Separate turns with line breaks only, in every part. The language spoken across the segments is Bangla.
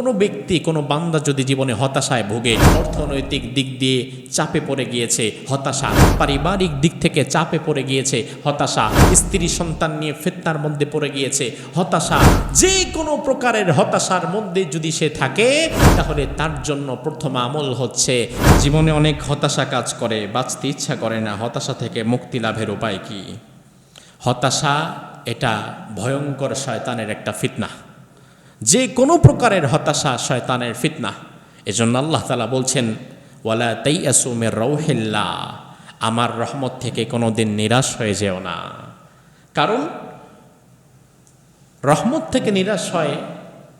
কোনো ব্যক্তি, কোনো বান্দা যদি জীবনে হতাশায় ভোগে, অর্থনৈতিক দিক দিয়ে চাপে পড়ে গিয়েছে, হতাশা, পারিবারিক দিক থেকে চাপে পড়ে গিয়েছে, হতাশা, স্ত্রী সন্তান নিয়ে ফেতনার মধ্যে পড়ে গিয়েছে, হতাশা, যে কোনো প্রকারের হতাশার মধ্যে যদি সে থাকে, তাহলে তার জন্য প্রথম আমল হচ্ছে জীবনে অনেক হতাশা কাজ করে, বাঁচতে ইচ্ছা করে না, হতাশা থেকে মুক্তি লাভের উপায় কি? হতাশা এটা ভয়ঙ্কর শয়তানের একটা ফিতনা। যে কোনো প্রকারের হতাশা শয়তানের ফিতনা। এজন্য আল্লাহ তালা বলছেন, ওয়ালা তাই আসুমের রৌহেল্লা আমার রহমত থেকে কোনো দিন নিরাশ হয়ে যেও না। কারণ রহমত থেকে নিরাশ হয়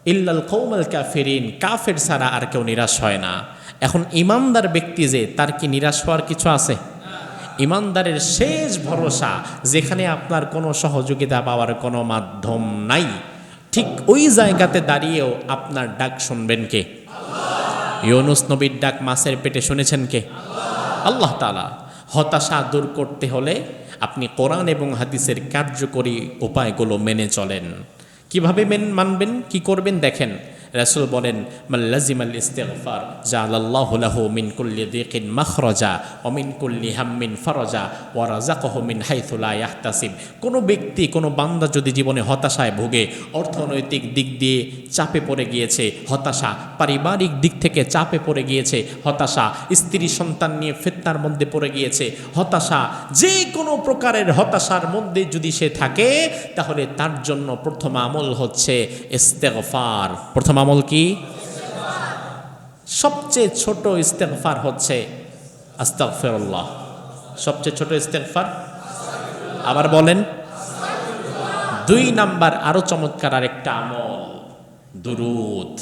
ইল্লাল কৌমাল কাফেরিন, কাফের ছাড়া আর কেউ নিরাশ হয় না। এখন ইমানদার ব্যক্তি যে, তার কি নিরাশ হওয়ার কিছু আছে? ইমানদারের শেষ ভরসা, যেখানে আপনার কোনো সহযোগিতা পাওয়ার কোনো মাধ্যম নাই। ঠিক ওই জায়গাতে দাঁড়িয়েও আপনার ডাক শুনবেন কে? ইউনুস নবীর ডাক মাছের পেটে শুনেছেন কে? আল্লাহ তালা হতাশা দূর করতে হলে আপনি কোরআন এবং হাদিসের কার্যকরী উপায়গুলো মেনে চলেন। কীভাবে মেন, মানবেন, কি করবেন দেখেন। রাসূল বলেন মাল্লাজিমাল ইস্তেগফার জালাল্লাহু লাহু মিন কুল্লি দিকিন মাখরাজা ওয়া মিন কুল্লি হাম্মিন ফারাজা ওয়া রাযাকাহু মিন হাইথু লা কোনো ব্যক্তি, কোনো বান্দা যদি জীবনে হতাশায় ভোগে, অর্থনৈতিক দিক দিয়ে চাপে পড়ে গিয়েছে, হতাশা, পারিবারিক দিক থেকে চাপে পড়ে গিয়েছে, হতাশা, স্ত্রী সন্তান নিয়ে ফিতনার মধ্যে পড়ে গিয়েছে, হতাশা, যে কোনো প্রকারের হতাশার মধ্যে যদি সে থাকে, তাহলে তার জন্য প্রথম আমল হচ্ছে ইস্তেগফার। প্রথম আমল কি? সবচেয়ে ছোট ইস্তেকফার হচ্ছে আস্তাকফেরুল্লাহ সবচেয়ে ছোট ইস্তেকফার আবার বলেন, দুই নাম্বার আরও চমৎকার আরেকটা আমল, দুরুদ।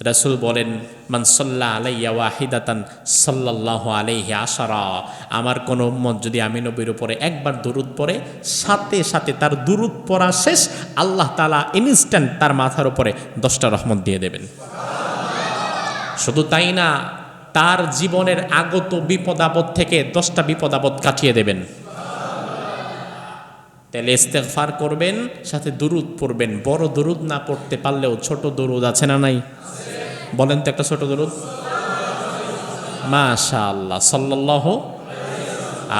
রাসূল বলেন মানসল্লা আলাইয়া ওয়াহিদাতান সাল্লাল্লাহু আলাইহি আশারা। আমার কোনো উম্মত যদি আমি নবীর উপরে একবার দুরুদ পড়ে, সাথে সাথে তার দুরুদ পড়া শেষ, আল্লাহ তালা ইনস্ট্যান্ট তার মাথার উপরে দশটা রহমত দিয়ে দেবেন। শুধু তাই না, তার জীবনের আগত বিপদ আপদ থেকে দশটা বিপদ আপদ কাটিয়ে দেবেন। তাহলে ইস্তেগফার করবেন, সাথে দুরুদ পড়বেন। বড় দুরুদ না পড়তে পারলেও ছোট দুরুদ আছে না নাই? বলেন তো একটা ছোট দরুদ। মাশা আল্লাহ সাল্লাহ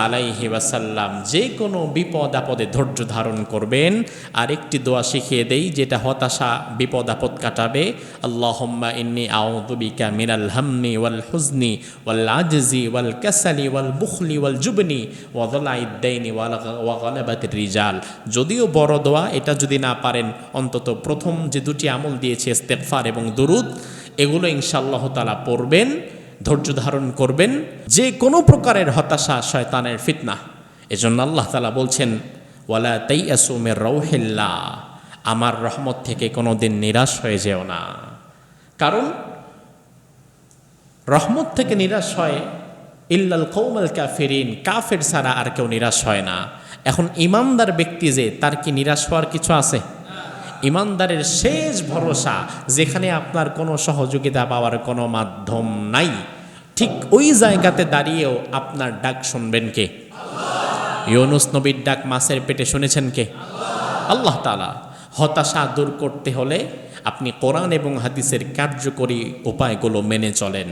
আলাইহি ওয়াসাল্লাম, যে কোনো বিপদ আপদে ধৈর্য ধারণ করবেন। আর একটি দোয়া শিখিয়ে দেই, যেটা হতাশা, বিপদ আপদ কাটাবে। আল্লাহম্মা ইন্নি আউযুবিকা মিনাল হাম্মি ওয়াল হুজনি ওয়াল আজজি ওয়াল কাসালি ওয়াল বুখলি ওয়াল জুবনি ওয়া যালাইদ দাইনি ওয়াল ওয়া গালাবাতির রিজাল। যদিও বড় দোয়া, এটা যদি না পারেন, অন্তত প্রথম যে দুটি আমল দিয়েছে, ইস্তেগফার এবং দুরুদ এগুলো ইনশাআল্লাহ তালা পড়বেন, ধৈর্য ধারণ করবেন, যে কোনো প্রকারের হতাশা শয়তানের ফিতনা। এজন্য আল্লাহ তালা বলছেন, ওয়ালা তাই আসুমের রৌহিল্লা আমার রহমত থেকে কোনো দিন নিরাশ হয়ে যেও না। কারণ, রহমত থেকে নিরাশ হয় ইল্লাল কৌমাল কাফেরিন, কাফের ছাড়া আর কেউ নিরাশ হয় না। এখন ইমানদার ব্যক্তি যে, তার কি নিরাশ হওয়ার কিছু আছে? ইমানদারের শেষ ভরসা, যেখানে আপনার কোনো সহযোগিতা পাওয়ার কোনো মাধ্যম নাই। ঠিক ওই জায়গাতে দাঁড়িয়েও আপনার ডাক শুনবেন কে? ইউনুস নবীর ডাক মাছের পেটে শুনেছেন কে? আল্লাহ তালা হতাশা দূর করতে হলে আপনি কোরআন এবং হাদিসের কার্যকরী উপায়গুলো মেনে চলেন।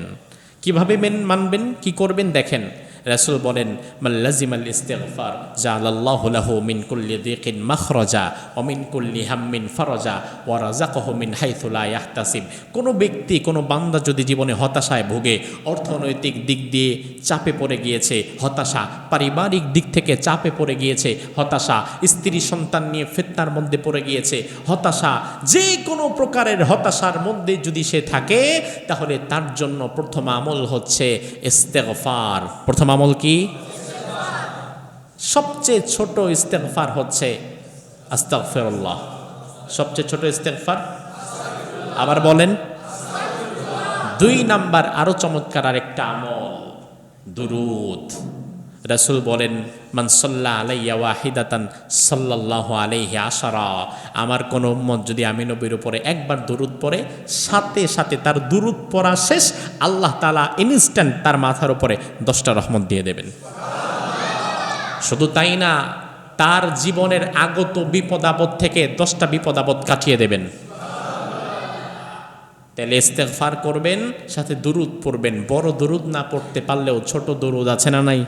কীভাবে মেন, মানবেন? কি করবেন? দেখেন রাসূল বলেন মাল্লাজিমাল ইস্তেগফার জালাল্লাহু লাহু মিন কুল্লি দিকিন মাখরাজা ওয়া মিন কুল্লি হাম্মিন ফারাজা ওয়া রাযাকাহু মিন হাইথু লা ইয়াহতাসিব কোনো ব্যক্তি, কোনো বান্দা যদি জীবনে হতাশায় ভোগে, অর্থনৈতিক দিক দিয়ে চাপে পড়ে গিয়েছে, হতাশা, পারিবারিক দিক থেকে চাপে পড়ে গিয়েছে, হতাশা, স্ত্রী সন্তান নিয়ে ফিতনার মধ্যে পড়ে গিয়েছে, হতাশা, যে কোনো প্রকারের হতাশার মধ্যে যদি সে থাকে, তাহলে তার জন্য প্রথম আমল হচ্ছে ইস্তেগফার। প্রথম আমল কি? সবচেয়ে ছোট ইস্তেকফার হচ্ছে আস্তাকফেরুল্লাহ সবচেয়ে ছোট ইস্তেকফার আবার বলেন, দুই নাম্বার আরও চমৎকার আরেকটা আমল, দুরুদ। রাসূল বলেন মানসল্লা আলাইয়া ওয়াহিদাতান সাল্লাল্লাহু আলাইহি আশারা। আমার কোনো উম্মত যদি আমি নবীর উপরে একবার দুরুদ পড়ে, সাথে সাথে তার দুরুদ পড়া শেষ, আল্লাহ তালা ইনস্ট্যান্ট তার মাথার উপরে দশটা রহমত দিয়ে দেবেন। শুধু তাই না, তার জীবনের আগত বিপদ আপদ থেকে দশটা বিপদ আপদ কাটিয়ে দেবেন। তাহলে ইস্তেগফার করবেন, সাথে দুরুদ পড়বেন। বড় দুরুদ না পড়তে পারলেও ছোট দুরুদ আছে না নাই?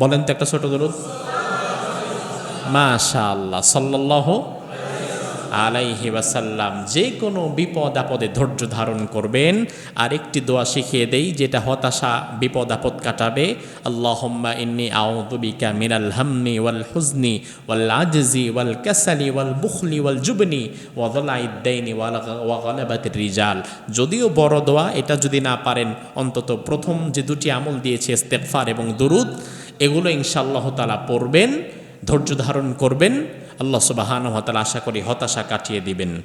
বলেন তো একটা ছোট দরুদ মাশা আল্লাহ সাল্লাহ আলাইহি ওয়াসাল্লাম যে কোনো বিপদ আপদে ধৈর্য ধারণ করবেন। আর একটি দোয়া শিখিয়ে দেই, যেটা হতাশা বিপদ আপদ কাটাবে। আল্লাহুম্মা ইন্নি আউযু বিকা মিনাল হামনি ওয়াল হুজনি ওয়াল আজজি ওয়াল কাসালি ওয়াল বুখলি ওয়াল জুবনি ওয়া যালাইদ দাইনি ওয়াল ওয়া গালাবাতির রিজাল। যদিও বড় দোয়া, এটা যদি না পারেন, অন্তত প্রথম যে দুটি আমল দিয়েছে, ইস্তেগফার এবং দুরুদ এগুলো ইনশাআল্লাহ তালা পড়বেন, ধৈর্য ধারণ করবেন। আল্লাহ সুবাহান হতাল আশা করি হতাশা কাটিয়ে দিবেন।